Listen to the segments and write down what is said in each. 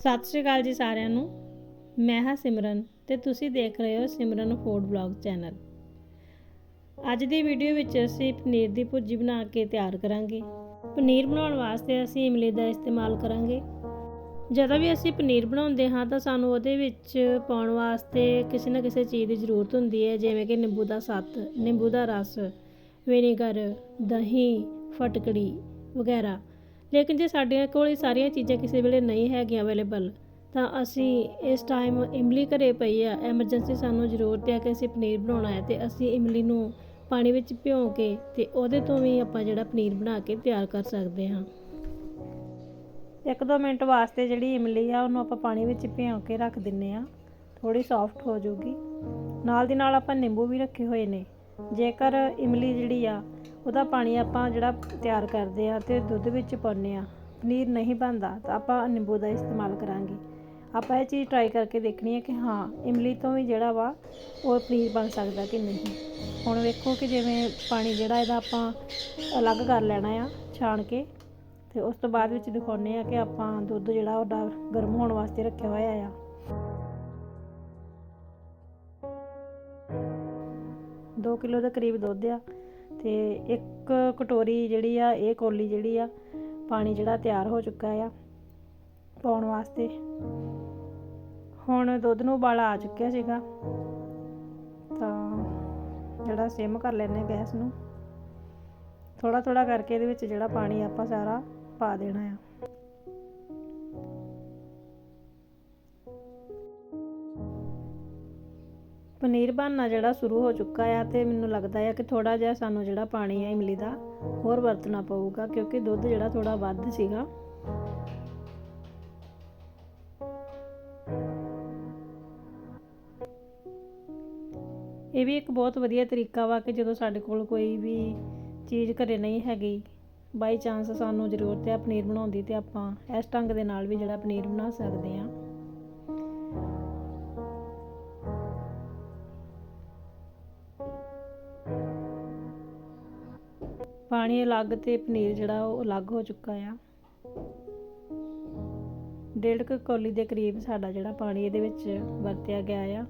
ਸਤਿ ਸ਼੍ਰੀ ਅਕਾਲ ਜੀ ਸਾਰਿਆਂ ਨੂੰ। ਮੈਂ ਹਾਂ ਸਿਮਰਨ ਤੇ ਤੁਸੀਂ ਦੇਖ ਰਹੇ ਹੋ ਸਿਮਰਨ ਫੂਡ ਬਲੌਗ ਚੈਨਲ। ਅੱਜ ਦੀ ਵੀਡੀਓ ਵਿੱਚ ਅਸੀਂ ਪਨੀਰ ਦੀ ਭੁਰਜੀ ਬਣਾ ਕੇ ਤਿਆਰ ਕਰਾਂਗੇ। ਪਨੀਰ ਬਣਾਉਣ ਵਾਸਤੇ ਅਸੀਂ ਇਮਲੀ ਦਾ ਇਸਤੇਮਾਲ ਕਰਾਂਗੇ। ਜਦੋਂ ਵੀ ਅਸੀਂ ਪਨੀਰ ਬਣਾਉਂਦੇ ਹਾਂ ਤਾਂ ਸਾਨੂੰ ਉਹਦੇ ਵਿੱਚ ਪਾਉਣ ਵਾਸਤੇ ਕਿਸੇ ਨਾ ਕਿਸੇ ਚੀਜ਼ ਦੀ ਜ਼ਰੂਰਤ ਹੁੰਦੀ ਹੈ, ਜਿਵੇਂ ਕਿ ਨਿੰਬੂ ਦਾ ਸੱਤ, ਨਿੰਬੂ ਦਾ ਰਸ, ਵਿਨੇਗਰ, ਦਹੀਂ, ਫਟਕੜੀ ਵਗੈਰਾ। ਲੇਕਿਨ ਜੇ ਸਾਡੇ ਕੋਲ ਇਹ ਸਾਰੀਆਂ ਚੀਜ਼ਾਂ ਕਿਸੇ ਵੇਲੇ ਨਹੀਂ ਹੈਗੀਆਂ ਅਵੇਲੇਬਲ ਤਾਂ ਅਸੀਂ ਇਸ ਟਾਈਮ ਇਮਲੀ ਘਰੇ ਪਈ ਆ। ਐਮਰਜੈਂਸੀ ਸਾਨੂੰ ਜ਼ਰੂਰਤ ਹੈ ਕਿ ਅਸੀਂ ਪਨੀਰ ਬਣਾਉਣਾ ਹੈ ਤੇ ਅਸੀਂ ਇਮਲੀ ਨੂੰ ਪਾਣੀ ਵਿੱਚ ਭਿਓ ਕੇ ਤੇ ਉਹਦੇ ਤੋਂ ਵੀ ਆਪਾਂ ਜਿਹੜਾ ਪਨੀਰ ਬਣਾ ਕੇ ਤਿਆਰ ਕਰ ਸਕਦੇ ਹਾਂ। ਇੱਕ ਦੋ ਮਿੰਟ ਵਾਸਤੇ ਜਿਹੜੀ ਇਮਲੀ ਆ, ਉਹਨੂੰ ਆਪਾਂ ਪਾਣੀ ਵਿੱਚ ਭਿਓ ਕੇ ਰੱਖ ਦਿੰਨੇ ਆ। ਥੋੜੀ ਸੌਫਟ ਹੋ ਜਾਊਗੀ। ਨਾਲ ਦੀ ਨਾਲ ਆਪਾਂ ਨਿੰਬੂ ਵੀ ਰੱਖੇ ਹੋਏ ਨੇ। ਜੇਕਰ ਇਮਲੀ ਜਿਹੜੀ ਆ ਉਹਦਾ ਪਾਣੀ ਆਪਾਂ ਜਿਹੜਾ ਤਿਆਰ ਕਰਦੇ ਆ ਤੇ ਦੁੱਧ ਵਿੱਚ ਪਾਉਂਦੇ ਆ ਪਨੀਰ ਨਹੀਂ ਬਣਦਾ ਤਾਂ ਆਪਾਂ ਨਿੰਬੂ ਦਾ ਇਸਤੇਮਾਲ ਕਰਾਂਗੇ। ਆਪਾਂ ਇਹ ਚੀਜ਼ ਟਰਾਈ ਕਰਕੇ ਦੇਖਣੀ ਹੈ ਕਿ ਹਾਂ, ਇਮਲੀ ਤੋਂ ਵੀ ਜਿਹੜਾ ਵਾ ਉਹ ਪਨੀਰ ਬਣ ਸਕਦਾ ਕਿ ਨਹੀਂ। ਹੁਣ ਵੇਖੋ ਕਿ ਜਿਵੇਂ ਪਾਣੀ ਜਿਹੜਾ ਇਹਦਾ ਆਪਾਂ ਅਲੱਗ ਕਰ ਲੈਣਾ ਆ, ਛਾਣ ਕੇ ਤੇ ਉਸ ਤੋਂ ਬਾਅਦ ਵਿੱਚ ਦਿਖਾਉਨੇ ਆ ਕਿ ਆਪਾਂ ਦੁੱਧ ਜਿਹੜਾ ਉਹਦਾ ਗਰਮ ਹੋਣ ਵਾਸਤੇ ਰੱਖਿਆ ਹੋਇਆ ਆ। ਦੋ ਕਿਲੋ ਦੇ ਕਰੀਬ ਦੁੱਧ ਆ। ਤੇ ਇੱਕ ਕਟੋਰੀ ਜਿਹੜੀ ਆ, ਇਹ ਕੋਲੀ ਜਿਹੜੀ ਆ, ਪਾਣੀ ਜਿਹੜਾ ਤਿਆਰ ਹੋ ਚੁੱਕਾ ਆ ਪਾਉਣ ਵਾਸਤੇ। ਹੁਣ ਦੁੱਧ ਨੂੰ ਉਬਾਲਾ ਆ ਚੁੱਕਿਆ ਸੀਗਾ, ਤਾਂ ਜਿਹੜਾ ਸਿਮ ਕਰ ਲੈਣੇ ਗੈਸ ਨੂੰ। ਥੋੜਾ ਥੋੜਾ ਕਰਕੇ ਇਹਦੇ ਵਿੱਚ ਜਿਹੜਾ ਪਾਣੀ ਆਪਾਂ ਸਾਰਾ ਪਾ ਦੇਣਾ ਆ। ਪਨੀਰ ਬਣਨਾ ਜਿਹੜਾ ਸ਼ੁਰੂ ਹੋ ਚੁੱਕਾ ਆ ਤੇ ਮੈਨੂੰ ਲੱਗਦਾ ਆ ਕਿ ਥੋੜਾ ਜਿਹਾ ਸਾਨੂੰ ਜਿਹੜਾ ਪਾਣੀ ਹੈ ਇਮਲੀ ਦਾ ਹੋਰ ਵਰਤਣਾ ਪਊਗਾ ਕਿਉਂਕਿ ਦੁੱਧ ਜਿਹੜਾ ਥੋੜਾ ਵੱਧ ਸੀਗਾ। ਇਹ ਵੀ ਇੱਕ ਬਹੁਤ ਵਧੀਆ ਤਰੀਕਾ ਵਾ ਕਿ ਜਦੋਂ ਸਾਡੇ ਕੋਲ ਕੋਈ ਵੀ ਚੀਜ਼ ਘਰੇ ਨਹੀਂ ਹੈਗੀ ਬਾਈ ਚਾਂਸ ਸਾਨੂੰ ਜ਼ਰੂਰਤ ਹੈ ਪਨੀਰ ਬਣਾਉਣ ਦੀ ਤੇ ਆਪਾਂ ਇਸ ਢੰਗ ਦੇ ਨਾਲ ਵੀ ਜਿਹੜਾ ਪਨੀਰ ਬਣਾ ਸਕਦੇ ਹਾਂ ਪਾਣੀ ਅਲੱਗ ਤੇ ਪਨੀਰ ਜਿਹੜਾ ਉਹ ਅਲੱਗ ਹੋ ਚੁੱਕਾ ਆ। ਡੇਢ ਕੁ ਕੌਲੀ ਦੇ ਕਰੀਬ ਸਾਡਾ ਜਿਹੜਾ ਪਾਣੀ ਇਹਦੇ ਵਿੱਚ ਵਰਤਿਆ ਗਿਆ ਆ।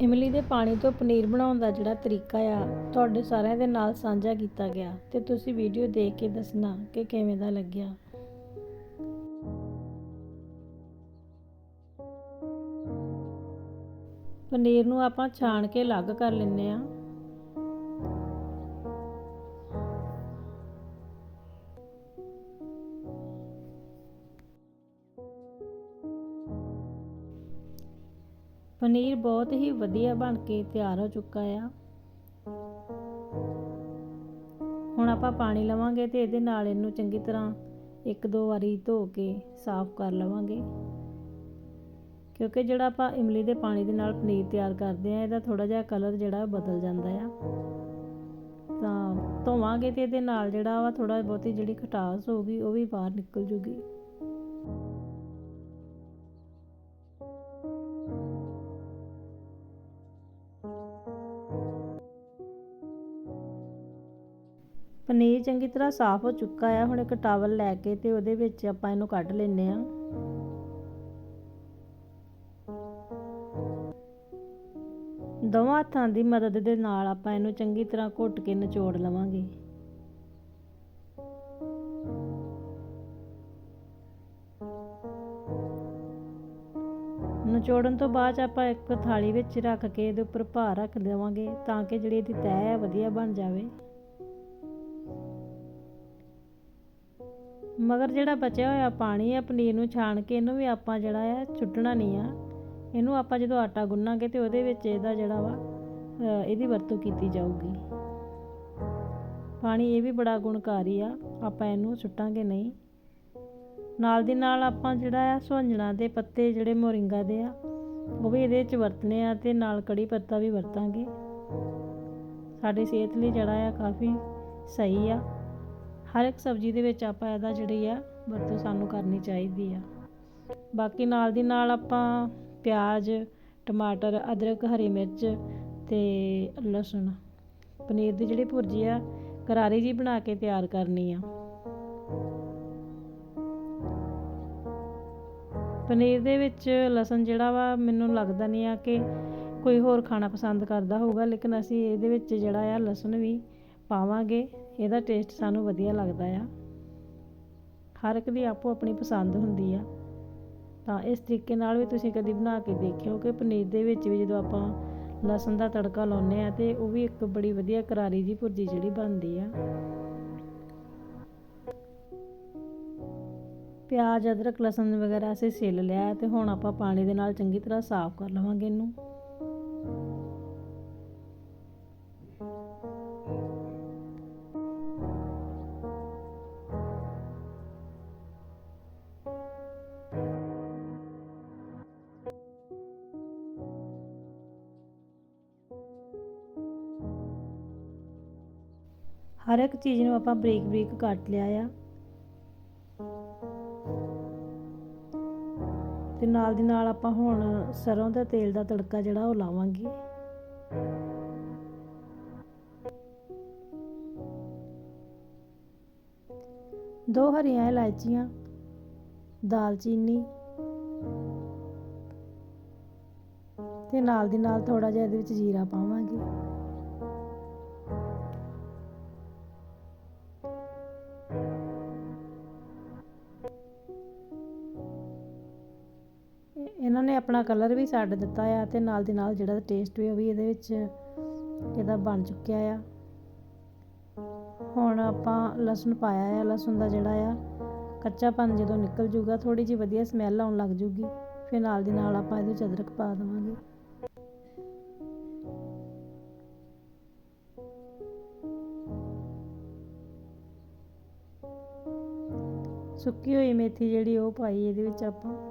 ਇਮਲੀ ਦੇ ਪਾਣੀ ਤੋਂ ਪਨੀਰ ਬਣਾਉਣ ਦਾ ਜਿਹੜਾ ਤਰੀਕਾ ਆ, ਤੁਹਾਡੇ ਸਾਰਿਆਂ ਦੇ ਨਾਲ ਸਾਂਝਾ ਕੀਤਾ ਗਿਆ ਤੇ ਤੁਸੀਂ ਵੀਡੀਓ ਦੇਖ ਕੇ ਦੱਸਣਾ ਕਿ ਕਿਵੇਂ ਦਾ ਲੱਗਿਆ। ਪਨੀਰ ਨੂੰ ਆਪਾਂ ਛਾਣ ਕੇ ਅਲੱਗ ਕਰ ਲੈਂਦੇ ਆ ਪਨੀਰ ਬਹੁਤ ਹੀ ਵਧੀਆ ਬਣ ਕੇ ਤਿਆਰ ਹੋ ਚੁੱਕਾ ਆ। ਹੁਣ ਆਪਾਂ ਪਾਣੀ ਲਵਾਂਗੇ ਤੇ ਇਹਦੇ ਨਾਲ ਇਹਨੂੰ ਚੰਗੀ ਤਰ੍ਹਾਂ ਇੱਕ ਦੋ ਵਾਰੀ ਧੋ ਕੇ ਸਾਫ਼ ਕਰ ਲਵਾਂਗੇ। ਕਿਉਂਕਿ ਜਿਹੜਾ ਆਪਾਂ ਇਮਲੀ ਦੇ ਪਾਣੀ ਦੇ ਨਾਲ ਪਨੀਰ ਤਿਆਰ ਕਰਦੇ ਆ ਇਹਦਾ ਥੋੜਾ ਜਿਹਾ ਕਲਰ ਜਿਹੜਾ ਬਦਲ ਜਾਂਦਾ ਆ। ਤਾਂ ਧੋਵਾਂਗੇ ਤੇ ਇਹਦੇ ਨਾਲ ਜਿਹੜਾ ਵਾ ਥੋੜਾ ਬਹੁਤੀ ਜਿਹੜੀ ਖਟਾਸ ਹੋਊਗੀ, ਉਹ ਵੀ ਬਾਹਰ ਨਿਕਲ ਜੂਗੀ। ਪਨੀਰ ਚੰਗੀ ਤਰ੍ਹਾਂ ਸਾਫ਼ ਹੋ ਚੁੱਕਾ ਆ। ਹੁਣ ਇੱਕ ਟਾਵਲ ਲੈ ਕੇ ਤੇ ਉਹਦੇ ਵਿੱਚ ਆਪਾਂ ਇਹਨੂੰ ਕੱਢ ਲੈਨੇ ਆ ਦੋਵਾਂ ਹੱਥਾਂ ਦੀ ਮਦਦ ਦੇ ਨਾਲ ਆਪਾਂ ਇਹਨੂੰ ਚੰਗੀ ਤਰ੍ਹਾਂ ਘੁੱਟ ਕੇ ਨਿਚੋੜ ਲਵਾਂਗੇ। ਨਿਚੋੜਨ ਤੋਂ ਬਾਅਦ ਆਪਾਂ ਇੱਕ ਥਾਲੀ ਵਿੱਚ ਰੱਖ ਕੇ ਇਹਦੇ ਉੱਪਰ ਭਾਰ ਰੱਖ ਦੇਵਾਂਗੇ ਤਾਂ ਕਿ ਜਿਹੜੀ ਇਹਦੀ ਤਹਿ ਹੈ ਵਧੀਆ ਬਣ ਜਾਵੇ। ਮਗਰ ਜਿਹੜਾ ਬਚਿਆ ਹੋਇਆ ਪਾਣੀ ਹੈ ਪਨੀਰ ਨੂੰ ਛਾਣ ਕੇ ਇਹਨੂੰ ਵੀ ਆਪਾਂ ਜਿਹੜਾ ਹੈ ਛੁੱਟਣਾ ਨਹੀਂ ਆ। ਇਹਨੂੰ ਆਪਾਂ ਜਦੋਂ ਆਟਾ ਗੁੰਨਾਂਗੇ ਤੇ ਉਹਦੇ ਵਿੱਚ ਇਹਦਾ ਜਿਹੜਾ ਵਾ ਇਹਦੀ ਵਰਤੋਂ ਕੀਤੀ ਜਾਊਗੀ। ਪਾਣੀ ਇਹ ਵੀ ਬੜਾ ਗੁਣਕਾਰੀ ਆ, ਆਪਾਂ ਇਹਨੂੰ ਸੁੱਟਾਂਗੇ ਨਹੀਂ। ਨਾਲ ਦੀ ਨਾਲ ਆਪਾਂ ਜਿਹੜਾ ਆ ਸੁਹੰਜਣਾ ਦੇ ਪੱਤੇ ਜਿਹੜੇ ਮੋਰਿੰਗਾ ਦੇ ਆ, ਉਹ ਵੀ ਇਹਦੇ ਵਿੱਚ ਵਰਤਨੇ ਆ ਤੇ ਨਾਲ ਕੜੀ ਪੱਤਾ ਵੀ ਵਰਤਾਂਗੇ। ਸਾਡੀ ਸਿਹਤ ਲਈ ਜਿਹੜਾ ਆ ਕਾਫੀ ਸਹੀ ਆ। ਹਰ ਇੱਕ ਸਬਜ਼ੀ ਦੇ ਵਿੱਚ ਆਪਾਂ ਇਹਦਾ ਜਿਹੜੀ ਆ ਵਰਤੋਂ ਸਾਨੂੰ ਕਰਨੀ ਚਾਹੀਦੀ ਆ। ਬਾਕੀ ਨਾਲ ਦੀ ਨਾਲ ਆਪਾਂ ਪਿਆਜ਼, ਟਮਾਟਰ, ਅਦਰਕ, ਹਰੀ ਮਿਰਚ ਅਤੇ ਲਸਣ। ਪਨੀਰ ਦੀ ਜਿਹੜੀ ਭੁਰਜੀ ਆ, ਕਰਾਰੀ ਜੀ ਬਣਾ ਕੇ ਤਿਆਰ ਕਰਨੀ ਆ। ਪਨੀਰ ਦੇ ਵਿੱਚ ਲਸਣ ਜਿਹੜਾ ਵਾ, ਮੈਨੂੰ ਲੱਗਦਾ ਨਹੀਂ ਆ ਕਿ ਕੋਈ ਹੋਰ ਖਾਣਾ ਪਸੰਦ ਕਰਦਾ ਹੋਊਗਾ, ਲੇਕਿਨ ਅਸੀਂ ਇਹਦੇ ਵਿੱਚ ਜਿਹੜਾ ਆ, ਲਸਣ ਵੀ ਪਾਵਾਂਗੇ। ਇਹਦਾ ਟੇਸਟ ਸਾਨੂੰ ਵਧੀਆ ਲੱਗਦਾ ਆ। ਹਰ ਇੱਕ ਦੀ ਆਪੋ ਆਪਣੀ ਪਸੰਦ ਹੁੰਦੀ ਆ। ਤਾਂ ਇਸ ਤਰੀਕੇ ਨਾਲ ਵੀ ਤੁਸੀਂ ਕਦੀ ਬਣਾ ਕੇ ਦੇਖਿਓ ਕਿ ਪਨੀਰ ਦੇ ਵਿੱਚ ਵੀ ਜਦੋਂ ਆਪਾਂ ਲਸਣ ਦਾ ਤੜਕਾ ਲਾਉਂਦੇ ਆ ਤੇ ਉਹ ਵੀ ਇੱਕ ਬੜੀ ਵਧੀਆ ਕਰਾਰੀ ਜੀ ਭੁਰਜੀ ਜਿਹੜੀ ਬਣਦੀ ਆ। ਪਿਆਜ਼, ਅਦਰਕ, ਲਸਣ ਵਗੈਰਾ ਅਸੀਂ ਛਿੱਲ ਲਿਆ ਤੇ ਹੁਣ ਆਪਾਂ ਪਾਣੀ ਦੇ ਨਾਲ ਚੰਗੀ ਤਰ੍ਹਾਂ ਸਾਫ਼ ਕਰ ਲਵਾਂਗੇ ਇਹਨੂੰ। ਹਰ ਇੱਕ ਚੀਜ਼ ਨੂੰ ਆਪਾਂ ਬਰੀਕ ਬਰੀਕ ਕੱਟ ਲਿਆ ਆ। ਤੇ ਨਾਲ ਦੀ ਨਾਲ ਆਪਾਂ ਹੁਣ ਸਰੋਂ ਦਾ ਤੇਲ ਦਾ ਤੜਕਾ ਜਿਹੜਾ ਉਹ ਲਾਵਾਂਗੇ। ਦੋ ਹਰੀਆਂ ਇਲਾਇਚੀਆਂ, ਦਾਲਚੀਨੀ ਤੇ ਨਾਲ ਦੀ ਨਾਲ ਥੋੜਾ ਜਿਹਾ ਇਹਦੇ ਵਿੱਚ ਜੀਰਾ ਪਾਵਾਂਗੇ। ਇਹਨਾਂ ਨੇ ਆਪਣਾ ਕਲਰ ਵੀ ਛੱਡ ਦਿੱਤਾ ਆ ਤੇ ਨਾਲ ਦੀ ਨਾਲ ਜਿਹੜਾ ਟੇਸਟ ਵੀ ਉਹ ਵੀ ਇਹਦੇ ਵਿੱਚ ਇਹਦਾ ਬਣ ਚੁੱਕਿਆ ਆ। ਹੁਣ ਆਪਾਂ ਲਸਣ ਪਾਇਆ ਆ, ਲਸਣ ਦਾ ਜਿਹੜਾ ਆ, ਕੱਚਾਪਨ ਜਦੋਂ ਨਿਕਲ ਜੂਗਾ ਥੋੜੀ ਜੀ ਵਧੀਆ ਸਮੈਲ ਆਉਣ ਲੱਗ ਜੂਗੀ, ਫਿਰ ਨਾਲ ਦੀ ਨਾਲ ਆਪਾਂ ਇਹਦੇ ਵਿੱਚ ਅਦਰਕ ਪਾ ਦੇਵਾਂਗੇ। ਸੁੱਕੀ ਹੋਈ ਮੇਥੀ ਜਿਹੜੀ ਉਹ ਪਾਈ, ਇਹਦੇ ਵਿੱਚ ਆਪਾਂ।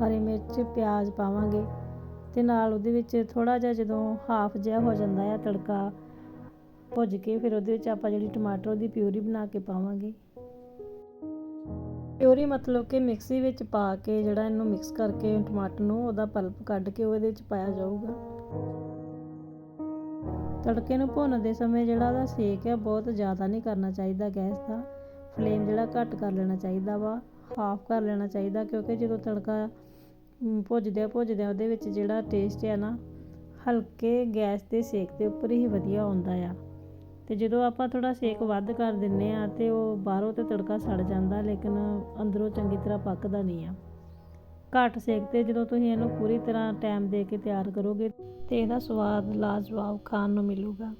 ਹਰੀ ਮਿਰਚ, ਪਿਆਜ਼ ਪਾਵਾਂਗੇ ਅਤੇ ਨਾਲ ਉਹਦੇ ਵਿੱਚ ਥੋੜ੍ਹਾ ਜਿਹਾ ਜਦੋਂ ਹਾਫ ਜਿਹਾ ਹੋ ਜਾਂਦਾ ਆ ਤੜਕਾ, ਭੁੱਜ ਕੇ ਫਿਰ ਉਹਦੇ ਵਿੱਚ ਆਪਾਂ ਜਿਹੜੀ ਟਮਾਟਰ ਦੀ ਪਿਊਰੀ ਬਣਾ ਕੇ ਪਾਵਾਂਗੇ। ਪਿਊਰੀ ਮਤਲਬ ਕਿ ਮਿਕਸੀ ਵਿੱਚ ਪਾ ਕੇ ਜਿਹੜਾ ਇਹਨੂੰ ਮਿਕਸ ਕਰਕੇ ਟਮਾਟਰ ਨੂੰ ਉਹਦਾ ਪਲਪ ਕੱਢ ਕੇ ਉਹ ਇਹਦੇ ਵਿੱਚ ਪਾਇਆ ਜਾਊਗਾ। ਤੜਕੇ ਨੂੰ ਭੁੰਨਦੇ ਸਮੇਂ ਜਿਹੜਾ ਉਹਦਾ ਸੇਕ ਹੈ ਬਹੁਤ ਜ਼ਿਆਦਾ ਨਹੀਂ ਕਰਨਾ ਚਾਹੀਦਾ ਗੈਸ ਦਾ। ਫਲੇਮ ਜਿਹੜਾ ਘੱਟ ਕਰ ਲੈਣਾ ਚਾਹੀਦਾ ਵਾ ਹਾਫ ਕਰ ਲੈਣਾ ਚਾਹੀਦਾ ਕਿਉਂਕਿ ਜਦੋਂ ਤੜਕਾ ਭੁੱਜਦਿਆਂ ਭੁੱਜਦਿਆਂ ਉਹਦੇ ਵਿੱਚ ਜਿਹੜਾ ਟੇਸਟ ਆ ਨਾ, ਹਲਕੇ ਗੈਸ ਦੇ ਸੇਕ ਦੇ ਉੱਪਰ ਹੀ ਵਧੀਆ ਆਉਂਦਾ ਆ। ਤੇ ਜਦੋਂ ਆਪਾਂ ਥੋੜਾ ਸੇਕ ਵੱਧ ਕਰ ਦਿੰਨੇ ਆ ਤੇ ਉਹ ਬਾਹਰੋਂ ਤੇ ਤੜਕਾ ਸੜ ਜਾਂਦਾ, ਲੇਕਿਨ ਅੰਦਰੋਂ ਚੰਗੀ ਤਰ੍ਹਾਂ ਪੱਕਦਾ ਨਹੀਂ ਆ। ਘੱਟ ਸੇਕ ਤੇ ਜਦੋਂ ਤੁਸੀਂ ਇਹਨੂੰ ਪੂਰੀ ਤਰ੍ਹਾਂ ਟਾਈਮ ਦੇ ਕੇ ਤਿਆਰ ਕਰੋਗੇ, ਤੇ ਇਹਦਾ ਸਵਾਦ ਲਾਜਵਾਬ ਖਾਣ ਨੂੰ ਮਿਲੂਗਾ।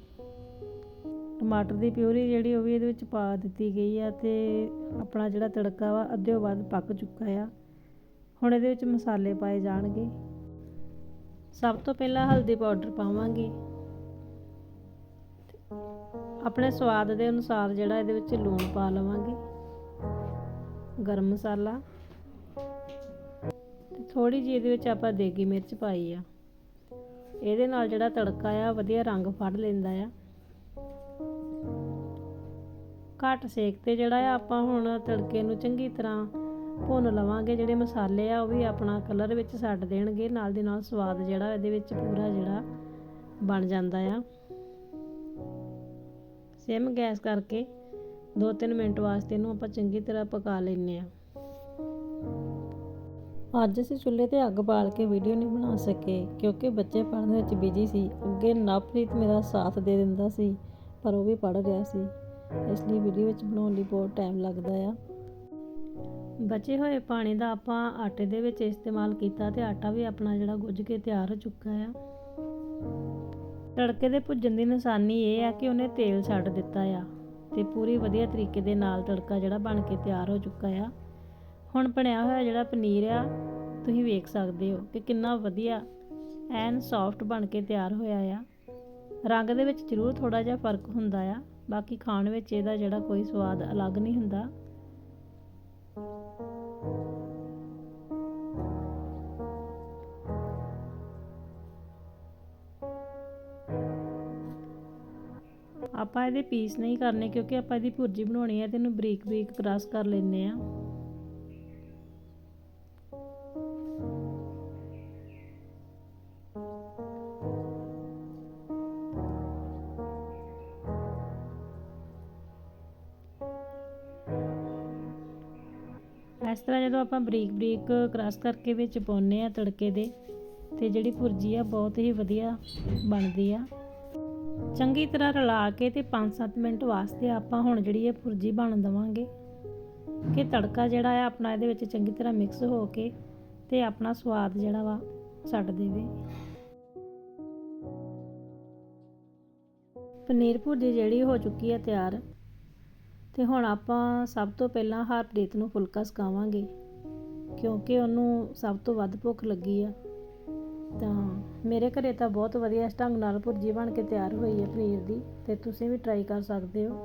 ਟਮਾਟਰ ਦੀ ਪਿਊਰੀ ਜਿਹੜੀ ਉਹ ਵੀ ਇਹਦੇ ਵਿੱਚ ਪਾ ਦਿੱਤੀ ਗਈ ਆ ਤੇ ਆਪਣਾ ਜਿਹੜਾ ਤੜਕਾ ਵਾ, ਅੱਧੇ ਵੱਧ ਪੱਕ ਚੁੱਕਾ ਆ। ਹੁਣ ਇਹਦੇ ਵਿੱਚ ਮਸਾਲੇ ਪਾਏ ਜਾਣਗੇ। ਸਭ ਤੋਂ ਪਹਿਲਾਂ ਹਲਦੀ ਪਾਊਡਰ ਪਾਵਾਂਗੇ। ਆਪਣੇ ਸਵਾਦ ਦੇ ਅਨੁਸਾਰ ਜਿਹੜਾ ਇਹਦੇ ਵਿੱਚ ਲੂਣ ਪਾ ਲਵਾਂਗੇ। ਗਰਮ ਮਸਾਲਾ। ਤੇ ਥੋੜੀ ਜਿਹੀ ਇਹਦੇ ਵਿੱਚ ਆਪਾਂ ਦੇਗੀ ਮਿਰਚ ਪਾਈ ਆ। ਇਹਦੇ ਨਾਲ ਜਿਹੜਾ ਤੜਕਾ ਆ ਵਧੀਆ ਰੰਗ ਫੜ ਲੈਂਦਾ ਆ। ਘੱਟ ਸੇਕ ਤੇ ਜਿਹੜਾ ਆ, ਆਪਾਂ ਹੁਣ ਤੜਕੇ ਨੂੰ ਚੰਗੀ ਤਰ੍ਹਾਂ ਭੁੰਨ ਲਵਾਂਗੇ ਜਿਹੜੇ ਮਸਾਲੇ ਆ, ਉਹ ਵੀ ਆਪਣਾ ਕਲਰ ਵਿੱਚ ਛੱਡ ਦੇਣਗੇ। ਨਾਲ ਦੀ ਨਾਲ ਸਵਾਦ ਜਿਹੜਾ, ਇਹਦੇ ਵਿੱਚ ਪੂਰਾ ਜਿਹੜਾ ਬਣ ਜਾਂਦਾ ਆ। ਸਿਮ ਗੈਸ ਕਰਕੇ 2-3 ਮਿੰਟ ਵਾਸਤੇ ਇਹਨੂੰ ਆਪਾਂ ਚੰਗੀ ਤਰ੍ਹਾਂ ਪਕਾ ਲੈਨੇ ਆ। ਅੱਜ ਅਸੀਂ ਚੁੱਲ੍ਹੇ ਤੇ ਅੱਗ ਬਾਲ ਕੇ ਵੀਡੀਓ ਨਹੀਂ ਬਣਾ ਸਕੇ, ਕਿਉਂਕਿ ਬੱਚੇ ਪੜ੍ਹਨ ਵਿੱਚ ਬਿਜ਼ੀ ਸੀ। ਅੱਗੇ ਨਵਪ੍ਰੀਤ ਮੇਰਾ ਸਾਥ ਦੇ ਦਿੰਦਾ ਸੀ, ਪਰ ਉਹ ਵੀ ਪੜ੍ਹ ਰਿਹਾ ਸੀ। ਇਸ ਲਈ ਵੀਡੀਓ ਵਿੱਚ ਬਣਾਉਣ ਲਈ ਬਹੁਤ ਟਾਈਮ ਲੱਗਦਾ ਆ। ਬਚੇ ਹੋਏ ਪਾਣੀ ਦਾ ਆਪਾਂ ਆਟੇ ਦੇ ਵਿੱਚ ਇਸਤੇਮਾਲ ਕੀਤਾ ਤੇ ਆਟਾ ਵੀ ਆਪਣਾ ਜਿਹੜਾ ਗੁੱਝ ਕੇ ਤਿਆਰ ਹੋ ਚੁੱਕਾ ਆ। ਤੜਕੇ ਦੇ ਭੁੱਜਣ ਦੀ ਨਿਸ਼ਾਨੀ ਇਹ ਆ ਕਿ ਉਹਨੇ ਤੇਲ ਛੱਡ ਦਿੱਤਾ ਆ ਤੇ ਪੂਰੀ ਵਧੀਆ ਤਰੀਕੇ ਦੇ ਨਾਲ ਤੜਕਾ ਜਿਹੜਾ ਬਣ ਕੇ ਤਿਆਰ ਹੋ ਚੁੱਕਾ ਆ। ਹੁਣ ਬਣਿਆ ਹੋਇਆ ਜਿਹੜਾ ਪਨੀਰ ਆ, ਤੁਸੀਂ ਵੇਖ ਸਕਦੇ ਹੋ ਕਿ ਕਿੰਨਾ ਵਧੀਆ ਐਨ ਸੌਫਟ ਬਣ ਕੇ ਤਿਆਰ ਹੋਇਆ ਆ। ਰੰਗ ਦੇ ਵਿੱਚ ਜ਼ਰੂਰ ਥੋੜਾ ਜਿਹਾ ਫ਼ਰਕ ਹੁੰਦਾ ਆ, ਬਾਕੀ ਖਾਣ ਵਿੱਚ ਇਹਦਾ ਜਿਹੜਾ ਕੋਈ ਸਵਾਦ ਅਲੱਗ ਨਹੀਂ ਹੁੰਦਾ। ਆਪਾਂ ਇਹਦੇ ਪੀਸ ਨਹੀਂ ਕਰਨੇ ਕਿਉਂਕਿ ਆਪਾਂ ਇਹਦੀ ਭੁਰਜੀ ਬਣਾਉਣੀ ਹੈ ਤੇ ਇਹਨੂੰ ਬਰੀਕ ਬਰੀਕ ਕ੍ਰਾਸ ਕਰ ਲੈਣੇ ਆ ਇਸ ਤਰ੍ਹਾਂ ਜਦੋਂ ਆਪਾਂ ਬਰੀਕ ਬਰੀਕ ਕ੍ਰਾਸ ਕਰਕੇ ਵਿੱਚ ਪਾਉਨੇ ਆ ਤੜਕੇ ਦੇ, ਤੇ ਜਿਹੜੀ ਭੁਰਜੀ ਆ ਬਹੁਤ ਹੀ ਵਧੀਆ ਬਣਦੀ ਆ। ਚੰਗੀ ਤਰ੍ਹਾਂ ਰਲਾ ਕੇ ਤੇ 5-7 ਮਿੰਟ ਵਾਸਤੇ ਆਪਾਂ ਹੁਣ ਜਿਹੜੀ ਇਹ ਭੁਰਜੀ ਬਣ ਦਵਾਂਗੇ। ਕਿ ਤੜਕਾ ਜਿਹੜਾ ਆ ਆਪਣਾ ਇਹਦੇ ਵਿੱਚ ਚੰਗੀ ਤਰ੍ਹਾਂ ਮਿਕਸ ਹੋ ਕੇ ਤੇ ਆਪਣਾ ਸਵਾਦ ਜਿਹੜਾ ਵਾ ਛੱਡ ਦੇਵੇ। ਪਨੀਰ ਭੁਰਜੀ ਜਿਹੜੀ ਹੋ ਚੁੱਕੀ ਹੈ ਤਿਆਰ, ਤੇ ਹੁਣ ਆਪਾਂ ਸਭ ਤੋਂ ਪਹਿਲਾਂ ਹਰਪ੍ਰੀਤ ਨੂੰ ਫੁਲਕਾ ਸਕਾਵਾਂਗੇ, ਕਿਉਂਕਿ ਉਹਨੂੰ ਸਭ ਤੋਂ ਵੱਧ ਭੁੱਖ ਲੱਗੀ ਆ। ਤਾਂ ਮੇਰੇ ਘਰੇ ਤਾਂ ਬਹੁਤ ਵਧੀਆ ਇਸ ਢੰਗ ਨਾਲ ਭੁਰਜੀ ਬਣ ਕੇ ਤਿਆਰ ਹੋਈ ਹੈ ਪਨੀਰ ਦੀ, ਤੇ ਤੁਸੀਂ ਵੀ ਟਰਾਈ ਕਰ ਸਕਦੇ ਹੋ।